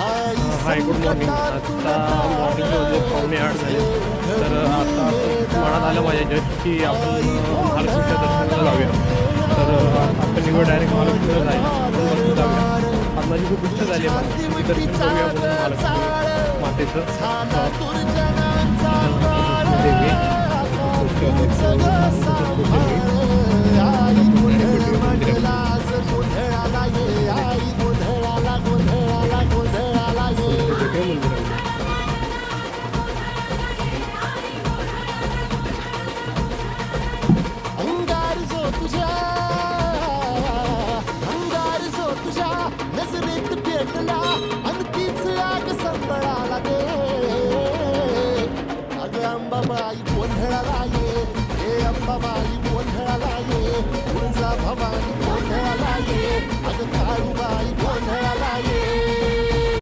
Hi good morning. आता मॉर्निंगमध्ये म्हणजे पावणे आठ झाले. तर आता मनात आलं माझ्या जस्ट की आपण महालक्ष्मीच्या दर्शनाला जाऊया. तर आपण निवड डायरेक्ट महालक्ष्मीला जाईल. आपण जाऊया. आज खूप इच्छा झाली आहे दर्शन करूया महालक्ष्मी मातेचं. पेटला आणखीच आग संबळा लागे अग अंबाबाई गोंधळाला ये हे अंबाबाई